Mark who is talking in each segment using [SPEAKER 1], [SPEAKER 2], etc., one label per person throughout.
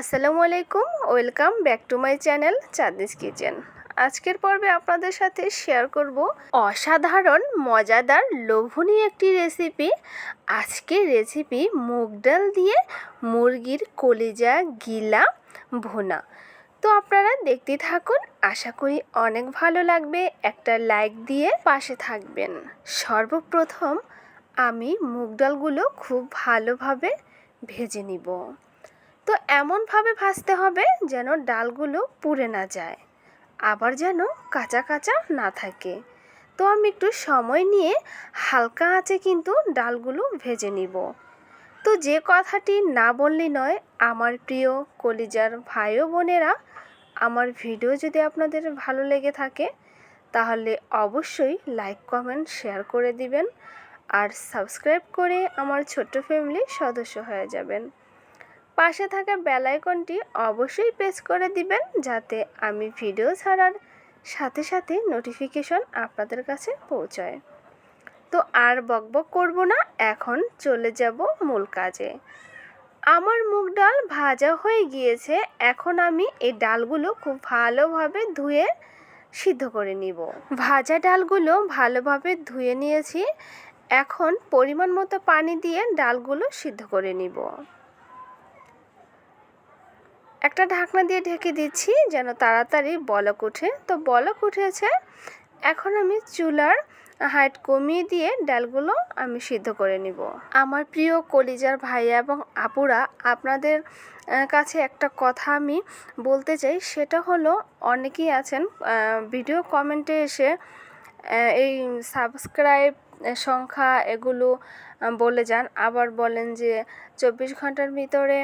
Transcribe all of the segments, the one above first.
[SPEAKER 1] আসসালামু আলাইকুম, welcome back to my channel Chandni's kitchen. আজকের পর্বে আপনাদের সাথে শেয়ার করব অসাধারণ, মজাদার, লোভনীয় একটি রেসিপি। আজকের রেসিপি মুগ ডাল দিয়ে মুরগির কলিজা গিলা ভুনা। তো আপনারা দেখতে থাকুন, আশা করি অনেক ভালো লাগবে। একটা লাইক দিয়ে পাশে থাকবেন। সর্বপ্রথম আমি মুগ ডালগুলো খুব ভালোভাবে ভেজে নিব। তো এমনভাবে ভাজতে হবে যেন ডালগুলো পুড়ে না যায়, আবার যেন কাঁচা কাঁচা না থাকে। তো আমি একটু সময় নিয়ে হালকা আঁচে কিন্তু ডালগুলো ভেজে নিব। তো যে কথাটি না বললেই নয়, আমার প্রিয় কলিজার ভাই বোনেরা, আমার ভিডিও যদি আপনাদের ভালো লেগে থাকে, তাহলে অবশ্যই লাইক, কমেন্ট, শেয়ার করে দিবেন, আর সাবস্ক্রাইব করে আমার ছোট্ট ফ্যামিলির সদস্য হয়ে যাবেন। পাশে থাকা বেল আইকনটি অবশ্যই প্রেস করে দিবেন যাতে আমি ভিডিও ছাড়ার সাথে সাথে নোটিফিকেশন আপনাদের কাছে পৌঁছায়। তো আর বকবক করব না, এখন চলে যাব মূল কাজে। আমার মুগ ডাল ভাজা হয়ে গিয়েছে, এখন আমি এই ডালগুলো খুব ভালোভাবে ধুয়ে সিদ্ধ করে নিব। ভাজা ডালগুলো ভালোভাবে ধুয়ে নিয়েছি, এখন পরিমাণ মতো পানি দিয়ে ডালগুলো সিদ্ধ করে নিব। একটা ঢাকনা দিয়ে ঢেকে দিচ্ছি যেন তাড়াতাড়ি বলক ওঠে। তো বলক উঠেছে। এখন আমি চুলার হাইট কমিয়ে দিয়ে ডালগুলো আমি সিদ্ধ করে নিব। আমার প্রিয় কলিজার ভাইয়া এবং আপুরা, আপনাদের কাছে একটা কথা আমি বলতে চাই। সেটা হলো, অনেকেই আছেন ভিডিও কমেন্টে এসে এই সাবস্ক্রাইব সংখ্যা এগুলো বলে যান। আবার বলেন যে, চব্বিশ ঘণ্টার ভিতরে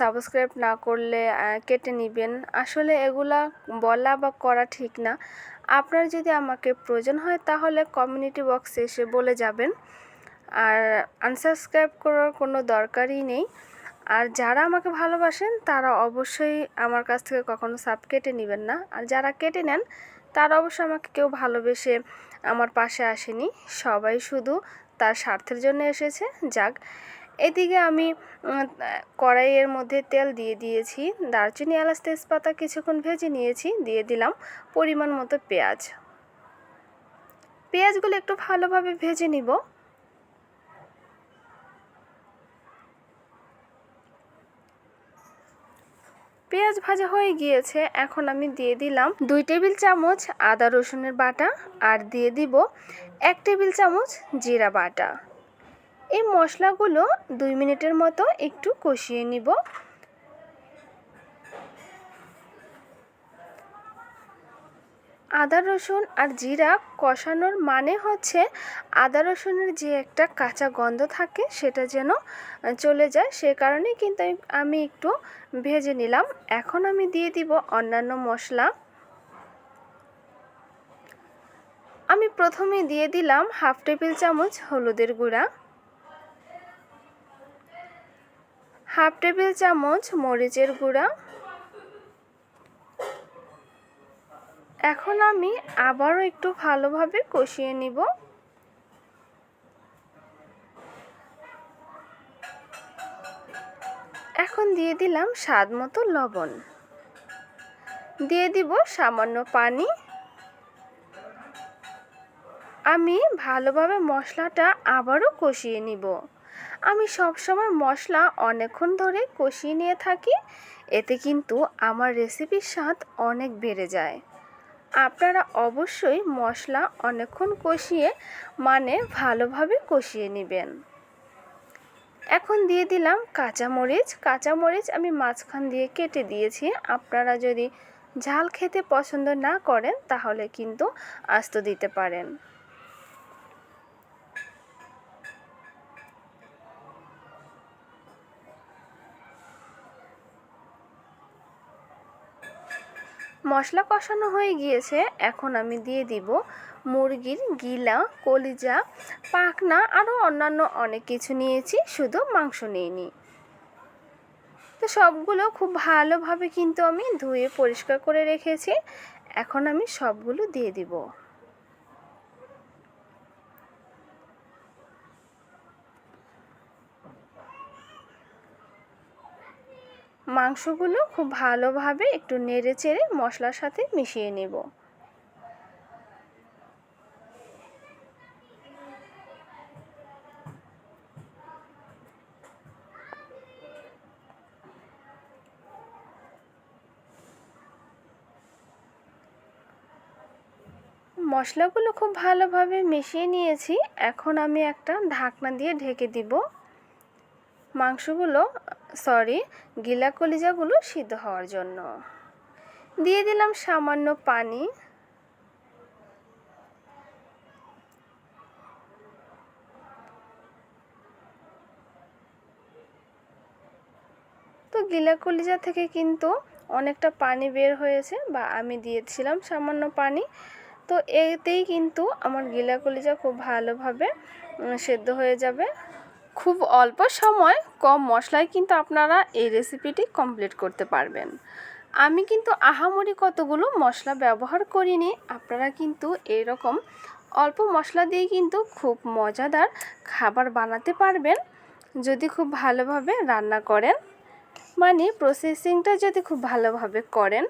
[SPEAKER 1] সাবস্ক্রাইব না করলে কেটে নেবেন। আসলে এগুলা বলা বা করা ঠিক না। আপনার যদি আমাকে প্রয়োজন হয়, তাহলে কমিউনিটি বক্সে এসে বলে যাবেন। আর আনসাবস্ক্রাইব করার কোনো দরকারই নেই। আর যারা আমাকে ভালোবাসেন, তারা অবশ্যই আমার কাছ থেকে কখনো সাব কেটে নেবেন না। আর যারা কেটে নেন, তারা অবশ্যই আমাকে কেউ ভালোবেসে আমার পাশে আসেনি। সবাই শুধু তার স্বার্থের জন্য এসেছে। যাক এদিকে আমি কড়াইয়ের মধ্যে তেল দিয়ে দিয়েছি, দারচিনি, এলাচ তেজপাতা কিছুক্ষণ ভেজে নিয়েছি, দিয়ে দিলাম পরিমাণ মতো পেঁয়াজ। পেঁয়াজগুলো একটু ভালোভাবে ভেজে নিব। পেঁয়াজ ভাজা হয়ে গিয়েছে, এখন আমি দিয়ে দিলাম দুই টেবিল চামচ আদা রসুনের বাটা, আর দিয়ে দিব এক টেবিল চামচ জিরা বাটা। এই মশলাগুলো দুই মিনিটের মতো একটু কষিয়ে নিব। আদা, রসুন আর জিরা কষানোর মানে হচ্ছে আদা, রসুনের যে একটা কাঁচা গন্ধ থাকে সেটা যেন চলে যায়। সে কারণে কিন্তু আমি একটু ভেজে নিলাম। এখন আমি দিয়ে দিব অন্যান্য মশলা। আমি প্রথমে দিয়ে দিলাম হাফ টেবিল চামচ হলুদের গুঁড়া। হাফ টেবিল চামচ মরিচের গুঁড়া। এখন আমি আবারও একটু ভালোভাবে কষিয়ে নিব। এখন দিয়ে দিলাম স্বাদ মতো লবণ। দিয়ে দিব সামান্য পানি। আমি ভালোভাবে মশলাটা আবারও কষিয়ে নিব। আমি সবসময় মশলা অনেকক্ষণ ধরে কষিয়ে নিয়ে থাকি, এতে কিন্তু আমার রেসিপির স্বাদ অনেক বেড়ে যায়। আপনারা অবশ্যই মশলা অনেকক্ষণ কষিয়ে মানে ভালোভাবে কষিয়ে নেবেন। এখন দিয়ে দিলাম কাঁচামরিচ। কাঁচামরিচ আমি মাঝখান দিয়ে কেটে দিয়েছি। আপনারা যদি ঝাল খেতে পছন্দ না করেন, তাহলে কিন্তু আস্ত দিতে পারেন। মশলা কষানো হয়ে গিয়েছে, এখন আমি দিয়ে দিব মুরগির গিলা, কলিজা, পাখনা আরও অন্যান্য অনেক কিছু নিয়েছি, শুধু মাংস নিইনি তো সবগুলো খুব ভালোভাবে কিন্তু আমি ধুয়ে পরিষ্কার করে রেখেছি, এখন আমি সবগুলো দিয়ে দিব। মাংসগুলো খুব ভালোভাবে একটু নেড়ে চেড়ে মশলার সাথে মিশিয়ে নেব। মশলাগুলো খুব ভালোভাবে মিশিয়ে নিয়েছি। এখন আমি একটা ঢাকনা দিয়ে ঢেকে দিব। মাংসগুলো সরি গিলা কলিজাগুলো সিদ্ধ হওয়ার জন্য। দিয়ে দিলাম সামান্য পানি। তো গিলা কলিজা থেকে কিন্তু অনেকটা পানি বের হয়েছে বা আমি দিয়েছিলাম সামান্য পানি। তো এতেই কিন্তু আমার গিলা কলিজা খুব ভালোভাবে সেদ্ধ হয়ে যাবে। খুব অল্প সময়, কম মশলায় কিন্তু আপনারা এই রেসিপিটি কমপ্লিট করতে পারবেন। আমি কিন্তু আহামরি কতগুলো মশলা ব্যবহার করিনি, আপনারা কিন্তু এরকম অল্প মশলা দিয়ে কিন্তু খুব মজাদার খাবার বানাতে পারবেন, যদি খুব ভালোভাবে রান্না করেন। মানে প্রসেসিংটা যদি খুব ভালোভাবে করেন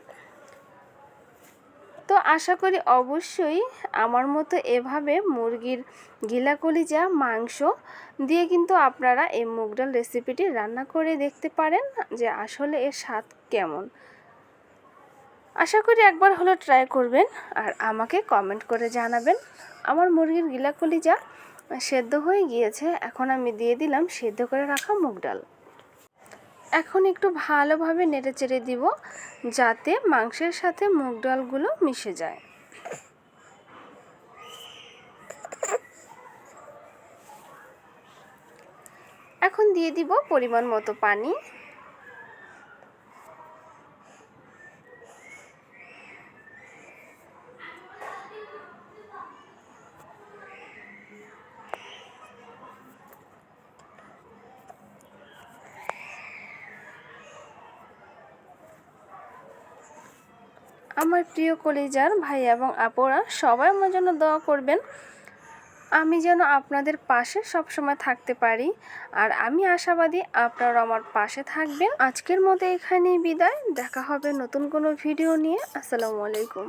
[SPEAKER 1] তো আশা করি অবশ্যই আমার মতো এভাবে মুরগির গিলা কলিজা, মাংস দিয়ে কিন্তু আপনারা এই মুগ ডাল রেসিপিটি রান্না করে দেখতে পারেন যে আসলে এর স্বাদ কেমন। আশা করি একবার হলো ট্রাই করবেন আর আমাকে কমেন্ট করে জানাবেন, আমার মুরগির গিলা কলিজা সেদ্ধ হয়ে গিয়েছে, এখন আমি দিয়ে দিলাম সেদ্ধ করে রাখা মুগ ডাল। এখন একটু ভালোভাবে নেড়ে চেড়ে দিব যাতে মাংসের সাথে মুগ ডালগুলো মিশে যায়। এখন দিয়ে দিব পরিমাণ মতো পানি। আমার প্রিয় কলিজার ভাই এবং আপুরা, সবাই আমার জন্য দোয়া করবেন। আমি যেন আপনাদের পাশে সবসময় থাকতে পারি। আর আমি আশাবাদী আপনারা আমার পাশে থাকবেন। আজকের মতো এখানেই বিদায়। দেখা হবে নতুন কোনো ভিডিও নিয়ে। আসসালামু আলাইকুম।